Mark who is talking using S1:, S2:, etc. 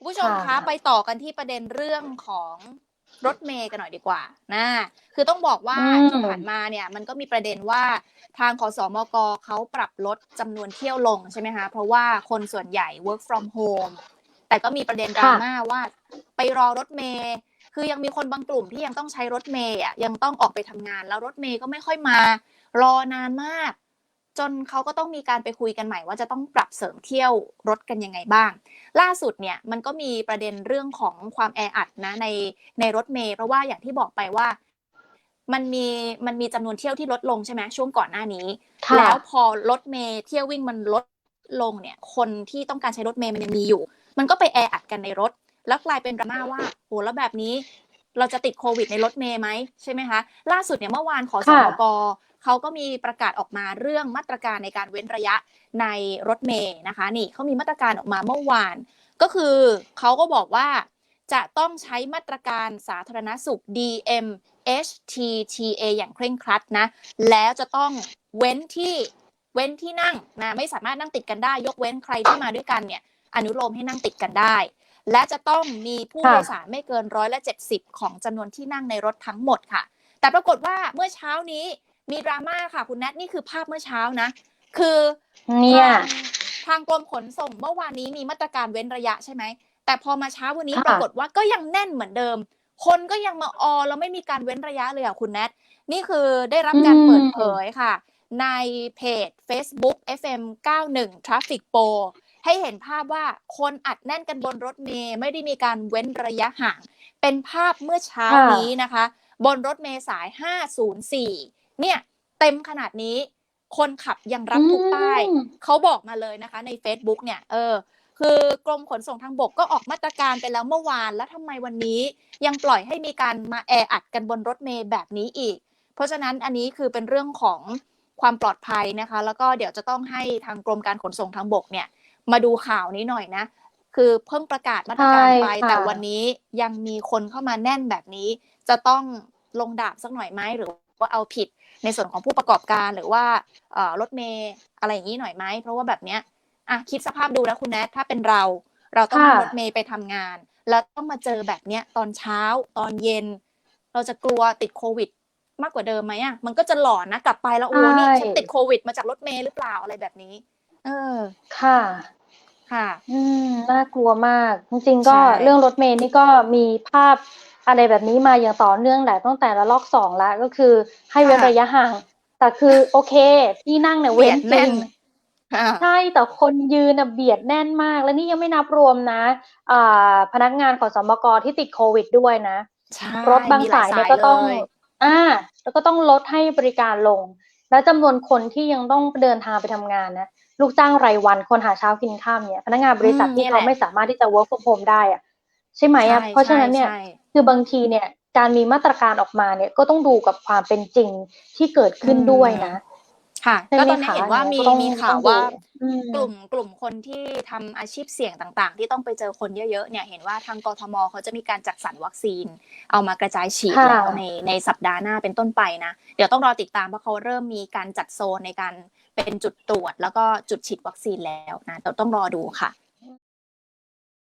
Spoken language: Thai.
S1: คุณผู้ชมคะ
S2: ค่ะ
S1: ไปต่อกันที่ประเด็นเรื่องของรถเมย์กันหน่อยดีกว่านะคือต้องบอกว่า
S2: อืม
S1: ที่ผ่านมาเนี่ยมันก็มีประเด็นว่าทางขอสมกเขาปรับลดจำนวนเที่ยวลงใช่ไหมคะ เพราะว่าคนส่วนใหญ่ work from home แต่ก็มีประเด็นดราม่าว่าไปรอรถเมย์คือยังมีคนบางกลุ่มที่ยังต้องใช้รถเมย์อะยังต้องออกไปทำงาน แล้วรถเมย์ก็ไม่ค่อยมา รอนานมาก จนเขาก็ต้องมีการไปคุยกันใหม่ว่าจะต้องปรับเสริมเที่ยวรถกันยังไงบ้าง ล่าสุดเนี่ยมันก็มีประเด็นเรื่องของความแออัดนะในในรถเมย์เพราะว่าอย่างที่บอกไปว่ามันมีมันมีจำนวนเที่ยวที่ลดลงใช่ไหมช่วงก่อนหน้านี้
S2: ค่ะ
S1: แล้วพอรถเมย์เที่ยววิ่งมันลดลงเนี่ย คนที่ต้องการใช้รถเมย์มันยังมีอยู่ มันก็ไปแออัดกันในรถ แล้วกลายเป็นดราม่าว่าโหแล้วแบบนี้ เราจะติดโควิดในรถเมย์ไหมใช่ไหมคะล่าสุดเนี่ยเมื่อวานขอสมก เขาก็มีประกาศออกมาเรื่องมาตรการในการเว้นระยะในรถเมย์นะคะนี่เขามีมาตรการออกมาเมื่อวาน ก็คือเขาก็บอกว่าจะต้องใช้มาตรการสาธารณสุข DM HTTA อย่างเคร่งครัดนะ แล้วจะต้องเว้นที่เว้นที่นั่งนะไม่สามารถนั่งติดกันได้ ยกเว้นใครที่มาด้วยกันเนี่ยอนุโลมให้นั่งติดกันได้ และจะต้องมีผู้
S2: ค่ะ
S1: โดยสารไม่เกินร้อยละเจ็ดสิบของจำนวนที่นั่งในรถทั้งหมดค่ะ แต่ปรากฏว่าเมื่อเช้านี้ มีดราม่าค่ะคุณแนทนี่คือภาพเมื่อเช้านะ คือ
S2: เนี่ย
S1: ทางทางกรมขนส่งเมื่อวานนี้มีมาตรการเว้นระยะใช่ไหม แต่พอมาเช้าวันนี้
S2: ค่ะ
S1: ปรากฏว่าก็ยังแน่นเหมือนเดิม คนก็ยังมาออแล้วไม่มีการเว้นระยะเลยอะคุณแนท นี่คือได้รับการ
S2: อืม
S1: เปิดเผยค่ะ ในเพจ Facebook FM 91 Traffic Pro ให้เห็นภาพว่าคนอัดแน่นกันบนรถเมย์ไม่ได้มีการเว้นระยะห่าง เป็นภาพเมื่อเช้า
S2: ค่ะ
S1: นี้นะคะ บนรถเมย์สาย 504 เนี่ย เต็มขนาดนี้ คนขับยังรับทุกป้าย
S2: อืม
S1: เขาบอกมาเลยนะคะ ใน Facebook เนี่ย เออ คือกรมขนส่งทางบกก็ออกมาตรการไปแล้วเมื่อวาน แล้วทำไมวันนี้ยังปล่อยให้มีการมาแออัดกันบนรถเมย์แบบนี้อีก เพราะฉะนั้นอันนี้คือเป็นเรื่องของความปลอดภัยนะคะ แล้วก็เดี๋ยวจะต้องให้ทางกรมการขนส่งทางบกเนี่ย มาดูข่าวนี้หน่อยนะ คือเพิ่งประกาศมาตรการไป
S2: ใช่ค่ะ
S1: แต่วันนี้ยังมีคนเข้ามาแน่นแบบนี้ จะต้องลงดาบสักหน่อยไหมหรือ ว่าเอาผิดในส่วนของผู้ประกอบการหรือว่าเอ่อรถเมย์อะไรอย่างนี้หน่อยไหมเพราะว่าแบบเนี้ยอะคิดสภาพดูนะคุณแนทถ้าเป็นเรา เราต้องนั่ง
S2: ค่ะ
S1: รถเมย์ไปทำงาน แล้วต้องมาเจอแบบเนี้ยตอนเช้าตอนเย็น เราจะกลัวติดโควิด มากกว่าเดิมไหมอะมันก็จะหลอนนะกลับไปแล้วโอ้นี่
S2: ใช่
S1: ฉันติดโควิด มาจากรถเมย์หรือเปล่าอะไรแบบนี้ เออ
S2: ค่ะ
S1: ค่ะ
S2: อืม น่ากลัวมาก จริงๆ ก็
S1: ใช่
S2: เรื่องรถเมล์นี่ก็มีภาพ อะไรแบบนี้มาอย่างต่อเนื่องแหละตั้งแต่ละลอกสองแล้วก็คือให้เว้นระยะห่าง แต่คือโอเค ที่นั่งเนี่ย
S1: เบี
S2: เว้
S1: ย
S2: น
S1: ด
S2: จ
S1: แน่
S2: ริ
S1: น
S2: ง
S1: อ่า
S2: ใช่แต่คนยืนน่ะเบียดแน่นมาก แล้วนี่ยังไม่นับรวมนะอ่าพนักงานของสมกที่ติดโควิดด้วยนะ
S1: ใช่
S2: รถบาง
S1: มีหล
S2: สายเนี่ยก็ต้อง
S1: เลย
S2: อ่า แล้วก็ต้องลดให้บริการลง แล้วจำนวนคนที่ยังต้องเดินทางไปทำงานนะลูกจ้างรายวันคนหาเช้ากินข้ามเนี่ย พนักงานบริษัท
S1: อืม
S2: ที่
S1: นี่แห
S2: เขา
S1: ละ
S2: ไม่สามารถที่จะ work from home ได้อะ ใช่ไหมอะ
S1: ใช่
S2: เพราะฉะนั้นเนี่ย
S1: ใช่
S2: คือบางทีเนี่ยการมีมาตรการออกมาเนี่ยก็ต้องดูกับความเป็นจริงที่เกิดขึ้นด้วยนะ
S1: ค่ะ
S2: ใช่
S1: ก็
S2: ไหม
S1: ตอนนี้
S2: คะ
S1: เห็นว่ามี
S2: ก็ต้อง
S1: มีข่าว
S2: ต้องดู
S1: ว่า
S2: อืม
S1: กลุ่มกลุ่มคนที่ทำอาชีพเสี่ยงต่างๆ ที่ต้องไปเจอคนเยอะๆเนี่ยเห็นว่าทางกทมเขาจะมีการจัดสรรวัคซีน เอามากระจายฉีด
S2: ค่ะ
S1: แล้วในในสัปดาห์หน้าเป็นต้นไปนะเดี๋ยวต้องรอติดตามเพราะเขาเริ่มมีการจัดโซนในการเป็นจุดตรวจ แล้วก็จุดฉีดวัคซีนแล้วนะเดี๋ยวต้องรอดูค่ะ